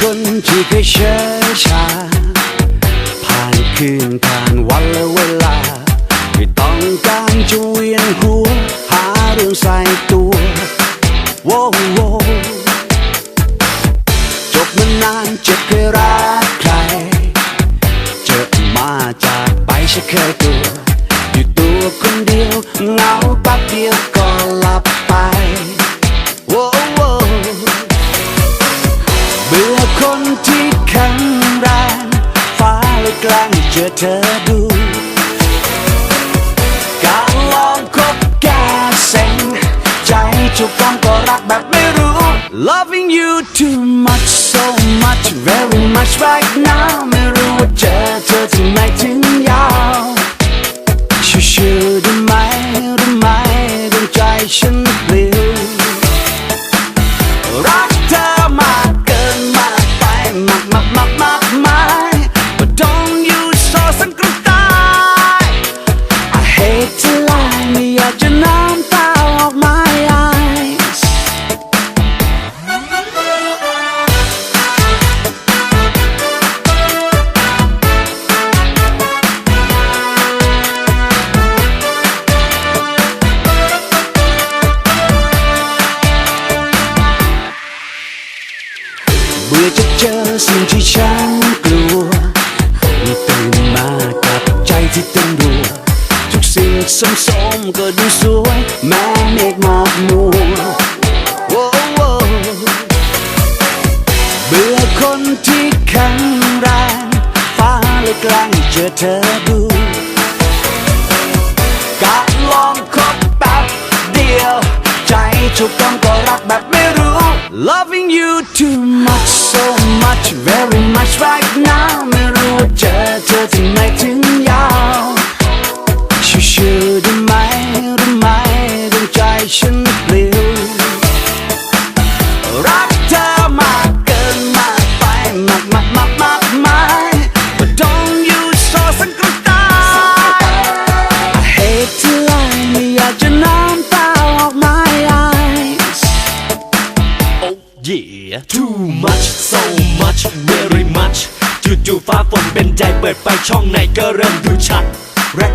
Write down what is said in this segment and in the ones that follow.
คนที่เคยเชื่อชาผ่านคืนผ่านวันและเวลา เบื่อคนที่แข็งแรงฟ้าเลยกลางเจอเธอดู สิ่งที่ฉันกลัวตื่นมากับใจที่เต้นรัวทุกสิ่งสมๆก็ดูสวยแม้เมฆหมอกมัวโว้โว้เบื่อคนที่แข็งแรงฟ้าเลยกล้งเจอเธอดูการลองคบแป๊บเดียว ใจถูกต้องก็รักแบบไม่รู้ Loving you too much so much very much right now ไม่รู้ว่าเจอเธอที่ไหน Yeah too much so much very much จู่ๆฟ้าฝนเป็นใจเปิดไฟช่องไหนก็เริ่มดูชัด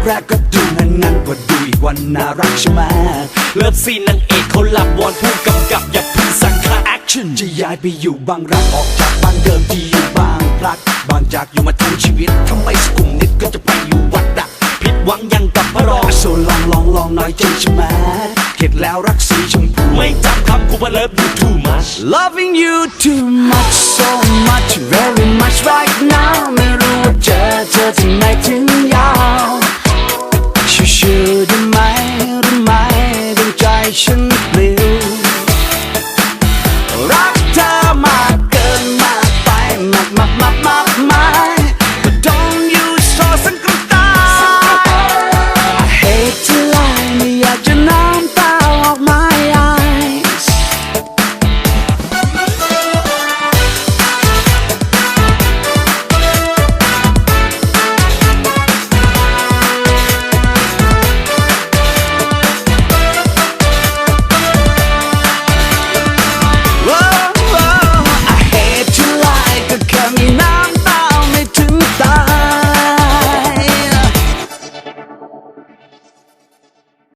แรกๆก็ดูงั้นงั้นก็ดูอีกวันน่ารักใช่ไหมเลิฟซีนนางเอกเขาหลับวอนผู้กำกับอย่าพึ่งสั่งค่า action จะย้ายไปอยู่บางรักออกจากบ้านเดิมที่อยู่บางพลัดบางจากอยู่มาทั้งชีวิตทำไมสกุมนิดก็จะไปอยู่วัดดักผิดหวังยังกับพระรองโซลองลองลองน่อยใจใช่ไหมเข็ดแล้วรักสีชมพูไม่จำคำกูว่าเลิฟ you too much Loving you too much so much very much right now ไม่รู้ว่าเจอเธอที่ไหนถึงยาวชิวๆได้ไหมได้ไหมดวงใจฉันปลิว